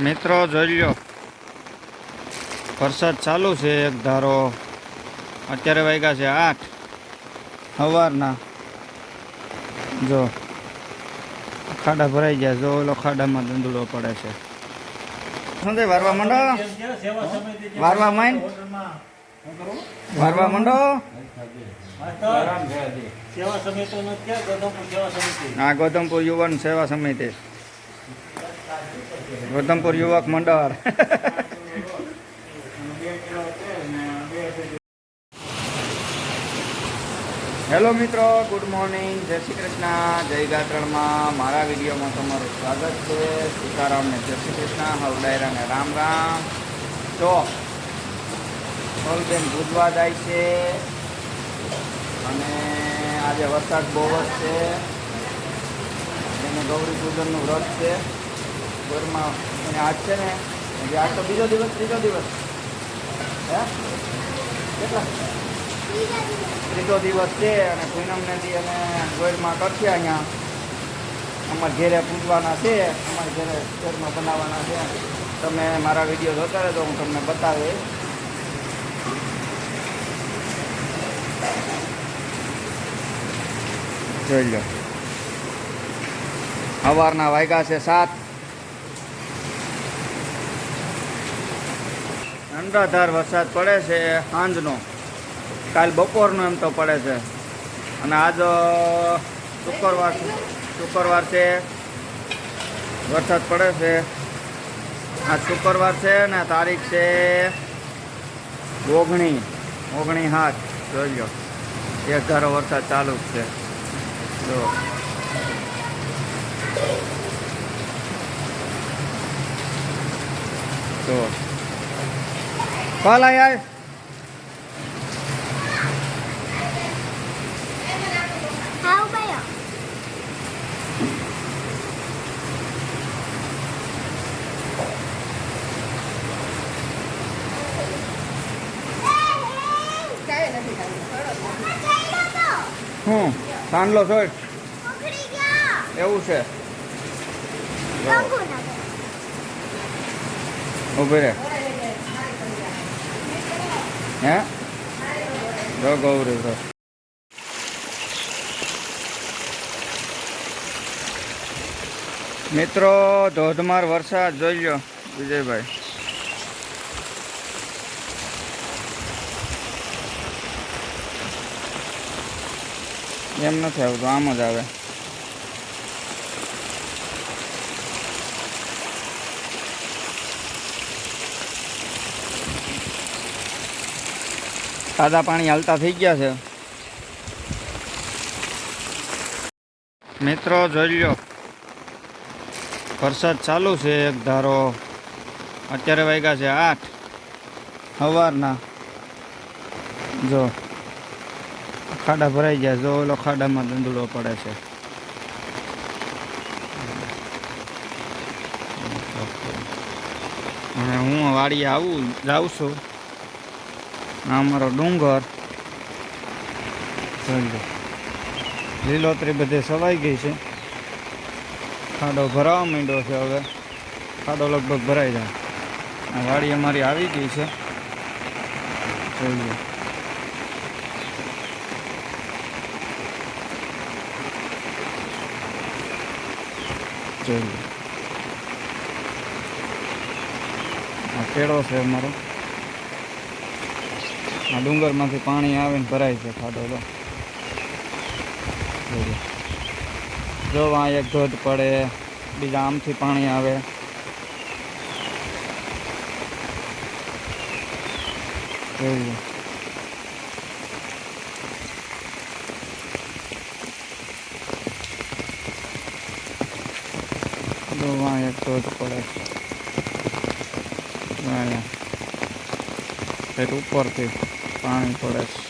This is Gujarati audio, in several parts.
મિત્રો જોઈ લો વરસાદ ચાલુ છે એક ધારો. અત્યારે વાગ્યા છે આઠ. સવારના. જો ખાડા ભરાઈ ગયા. જો ઓલો ખાડામાં ધંધુડો પડે છે. શું થાય વારવા માંડો? વારવા માંડ? વારવા માંડો? ક્યાં ગોધમપુર યુવાન સેવા સમિતિ. ગૌતમપુર યુવક મંડળ. હેલો મિત્રો, ગુડ મોર્નિંગ. જય શ્રી કૃષ્ણ. જય ગાત્રણમાં મારા વિડીયોમાં તમારું સ્વાગત છે. સીતારામને જય શ્રી કૃષ્ણ. હવડાયરા ને રામ રામ. તો સોલબેન ભૂજવા જાય છે અને આજે વરસાદ બહુ જ છે. એને ગૌરી પૂજનનું વ્રત છે. ઘરમાં. અને આજ છે ને એટલે આજ તો બીજો દિવસ, ત્રીજો દિવસ. હે? કેટલા? ત્રીજો દિવસ છે અને પૂનમ દી અને ગોળમાં કરશે અહીંયા. અમારા ઘેરે પૂજવાના છે, અમારા ઘેરે ઘરમાં બનાવવાના છે. તમે મારા વીડિયો જોતા રહેજો, હું તમને બતાવીશ. જોઈ લો. સવારના વાગ્યા છે સાત. અંધાધાર વરસાદ પડે છે સાંજનો. કાલ બપોરનો એમ તો પડે છે. અને આજ શુક્રવાર શુક્રવાર છે. વરસાદ પડે છે. આ શુક્રવાર છે ને તારીખ છે ઓગણી. ઓગણી હાથ. જોઈ લો. એક ધારો વરસાદ ચાલુ જ છે. જો. તો કોલ આયા How હમ સાંડલો છો એવું છે. ઊભી રે હે? જો ગૌરી જો મિત્રો, ધોધમાર વરસાદ જોઈ લો વિજયભાઈ. એમ નથી આવતું, આમ જ આવે. તાજા પાણી હાલતા થઈ ગયા છે. મિત્રો, જોઈ લો વરસાદ ચાલુ છે એક ધારો. અત્યારે વાગ્યા છે આઠ. સવારના. જો, ખાડા ભરાઈ ગયા. જો, ઓલો ખાડામાં દંદુડો પડે છે. હું વાડીએ આવું, જાઉં છું. અમારો ડુંગર. લીલોતરી બધે સવાઈ ગઈ છે. ખાડો ભરાવા માંડ્યો છે હવે. ખાડો લગભગ ભરાઈ જાય. આ વાડી અમારી આવી ગઈ છે. જોઈ લો. જોઈ લો. આ કેળો છે અમારો. આ ડુંગરમાંથી પાણી આવીને ભરાય છે ખાડો તો જો આ એક ધોધ પડે, બીજા આમથી પાણી આવે. જો આ એક ધોધ પડે. ઉપરથી. પાણી પડે છે.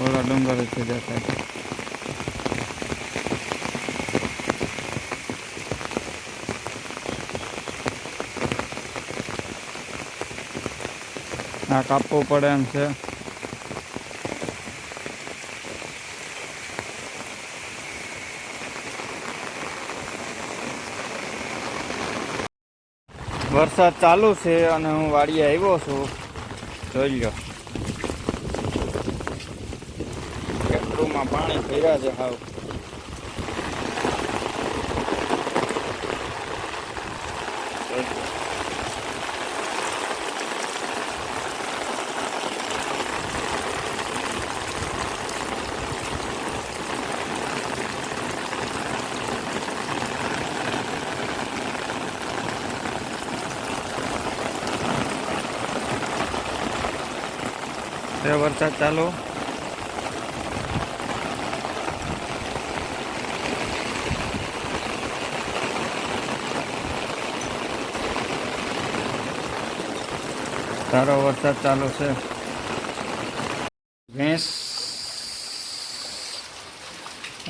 ઓલા ડુંગર થઈ દેખાય. આ કાપવું પડે એમ છે. વરસાદ ચાલુ છે અને હું વાડીએ આવ્યો છું. જોઈ લો ખેતરોમાં પાણી ભર્યા છે હાવ. જોઈ વરસાદ ચાલુ. સારો વરસાદ ચાલુ છે. ભેંસ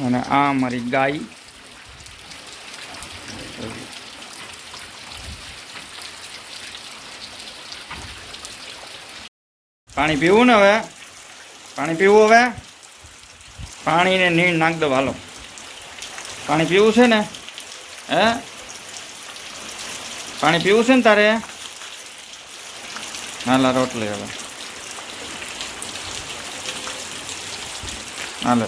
અને આ અમારી ગાય. પાણી પીવું ને હવે? પાણી પીવું હવે? પાણીને નીણ નાખ દો, હાલો. પાણી પીવું છે ને? હે? પાણી પીવું છે ને તારે? હાલા, રોટલી હવે. હાલે.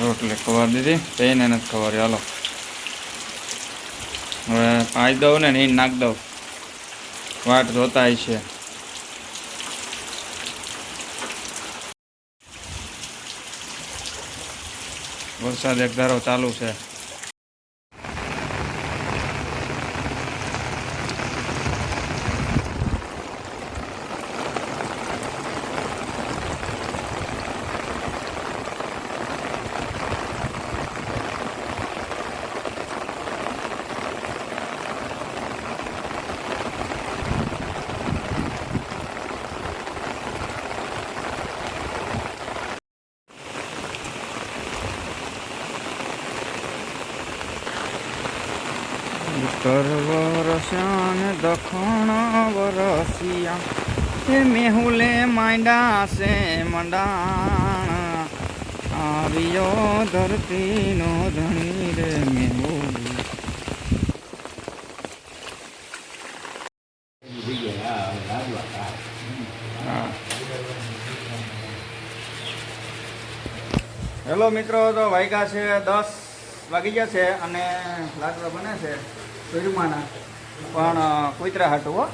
રોટલી ખબર દીધી. તેને નથી ખબર હાલો. હવે પાઈ દઉં ને, નીણ નાખ દઉં. વાટ જોતા છે. વરસાદ એક ધારો ચાલુ છે. ઉત્તર વરસ્યા ને દખણ વરસિયા. એ મેહુલે માંડા છે મંડાણ. આવ્યો ધરતીનો ધણી રે મેહુલ. હેલો મિત્રો, તો વાગ્યા છે દસ વાગી ગયા છે અને લાકડા બને છે. સુરમાના પણ કુતરા હાટું હો.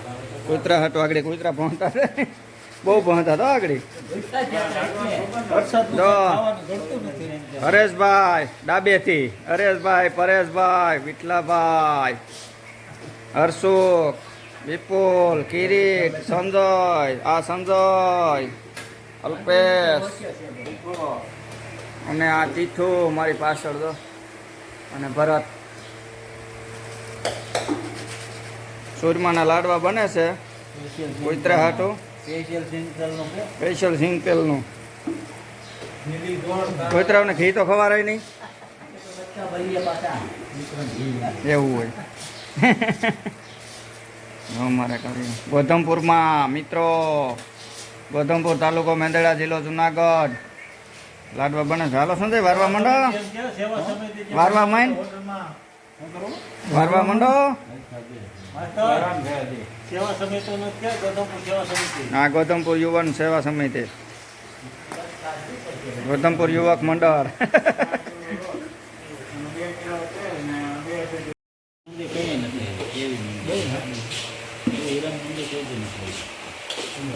કુતરા હાટું આગળ કુતરા ભણતા છે. બહુ ભણતા હતા આગળ. હરેશભાઈ ડાબેથી. હરેશભાઈ પરેશભાઈ વિઠલાભાઈ હર્ષુક વિપુલ કિરીટ સંજય. આ સંજય અલ્પેશ. અને આ તીથુ મારી પાછળ તો અને ભરત. સુરમાના લાડવા બને છે. કોઈતરા હાટું? સ્પેશિયલ સિંગ તેલનું કુતરાઓને ઘી તો ખવારાય નહીં. એવું હોય. અમારે કરી. ગોધમપુરમાં મિત્રો ગોધમપુર તાલુકો મેંદડા જિલ્લો જુનાગઢ. લાડવા બને છે. હાલો સંજય વારવા મંડો. જેમ કે સેવા સમિતિ જેમ વારવા માંડ. વારવા મંડો. આ ગૌતમપુર યુવાન સેવા સમિતિ. ગૌતમપુર યુવક મંડળ.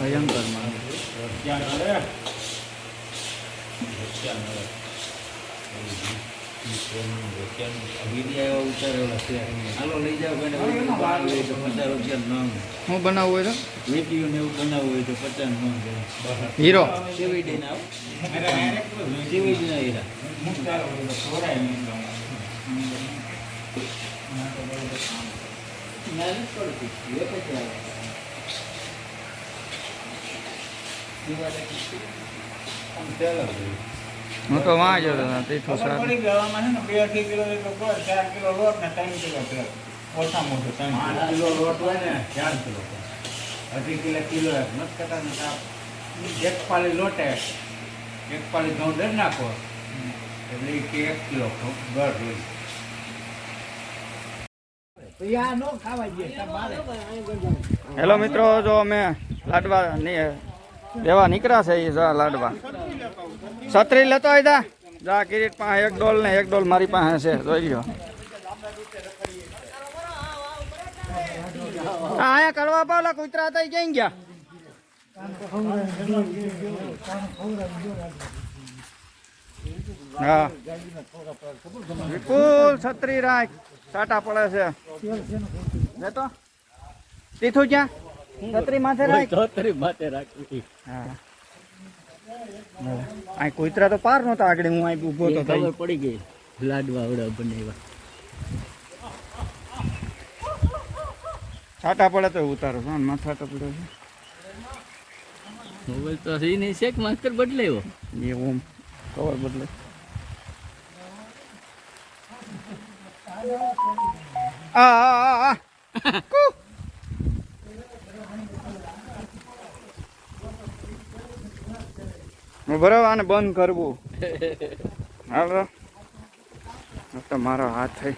ભયંકર વીડિયો બનાવવું હોય તો? ને એવું બનાવવું હોય તો પચાસ નંગ હીરો. સીવીડી ના હીરા ના હું તો વાં જતો હતો તીથું ખબર સારું. પડી આમાં છે ને બે અઢી કિલો જેટલો ગોળ, ચાર કિલો લોટ ને ત્રણ કિલો. ઓછામાં ઓછું ત્રણ કિલો. લોટ હોય ને ચાર કિલો અઢી કિલો કિલો નથી મત કરતા ને કાપ એક પાળી લોટે એક પાળી ઘઉં દર નાખો એટલે કે એક કિલો ગળ હોય. તો હેલો મિત્રો જો અમે લાડવા ની દેવા નીકળ્યા છે એ જા લાડવા. છત્રી લેતો હોય તા જા કિરીટ પાસે એક ડોલ ને એક ડોલ મારી પાસે છે, જોઈ લ્યો. અહીંયા કરવા પાવલા કુતરા હતા ક્યાં ગયા? હા. વિપુલ, છત્રી રાખ. સાટા પડે છે. લેતો. તીથું ક્યાં? છત્રી માથે રાખ. છત્રી માથે રાખવી હા. આ કોઈતરા તો પાર નહોતા આગળ હું અહીં ઊભો તો ખબર પડી ગઈ લાડવા આવડે બનાવ્યા છાટા પડે તો ઉતારો છો ને માથા પડે પડે મોબાઈલ તો સી નહીં શેક માસ્તર બદલાયો. એ ઓમ કવર બદલે. આ આ આ આ કુ. હું બરાબર આને બંધ કરવું. હાલો. તો મારો હાથ થઈ